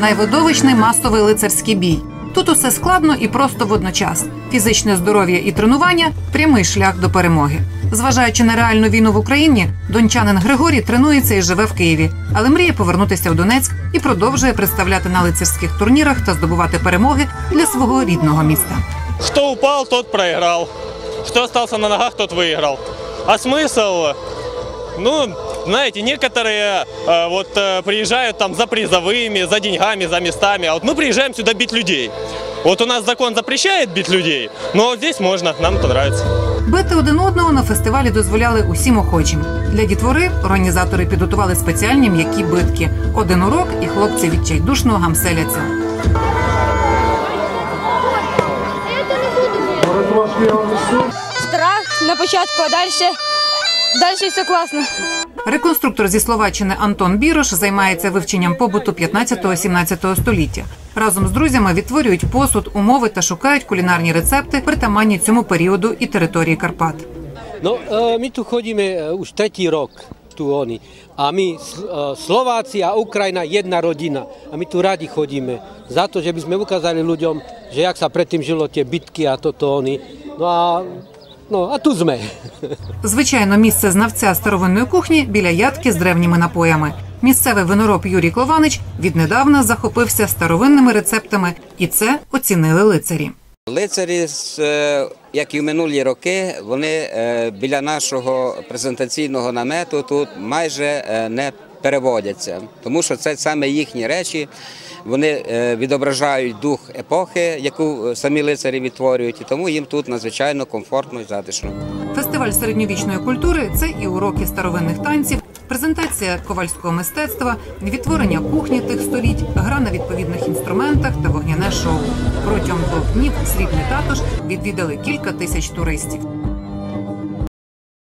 найвидовищний масовий лицарський бій. Тут усе складно і просто водночас: фізичне здоров'я і тренування прямий шлях до перемоги. Зважаючи на реальну війну в Україні, дончанин Григорій тренується і живе в Києві, але мріє повернутися в Донецьк і продовжує представляти на лицарських турнірах та здобувати перемоги для свого рідного міста. Кто упал, тот проиграл. Кто остался на ногах, тот выиграл. А смысл? Ну, знаете, некоторые э, вот э, приезжают там за призовыми, за деньгами, за местами, а вот мы приезжаем сюда бить людей. Вот у нас закон запрещает бить людей, но вот здесь можно, нам это нравится. Бити один одного на фестивалі дозволяли усім охочим. Для дітвори організатори підготували спеціальні м'які битки. Один урок, і хлопці відчайдушно гамселяться. страх на початку, а далі, далі все класно. Реконструктор зі Словаччини Антон Бірош займається вивченням побуту 15-17 століття. Разом з друзями відтворюють посуд, умови та шукають кулінарні рецепти, притаманні цьому періоду і території Карпат. No, e, my tu chodíme e, už tretí rok, tu oni. A my, Sl- Slováci a Ukrajina, jedna rodina. A my tu radi chodíme. Za to, že by sme ukázali ľuďom, že jak sa predtým žilo tie bitky a toto oni. No a, no, a tu sme. Звичайно, місце знавця старовинної кухні біля ядки з древніми напоями. Місцевий винороб Юрій Клованич віднедавна захопився старовинними рецептами, і це оцінили лицарі. Лицарі, з, е, як і в минулі роки, вони е, біля нашого презентаційного намету тут майже е, не переводяться, тому що це саме їхні речі. Вони е, відображають дух епохи, яку е, самі лицарі відтворюють, і тому їм тут надзвичайно комфортно і затишно. Фестиваль середньовічної культури це і уроки старовинних танців, презентація ковальського мистецтва, відтворення кухні тих століть, гра на відповідних інструментах та вогняне шоу. Протягом двох днів срібний татуш відвідали кілька тисяч туристів.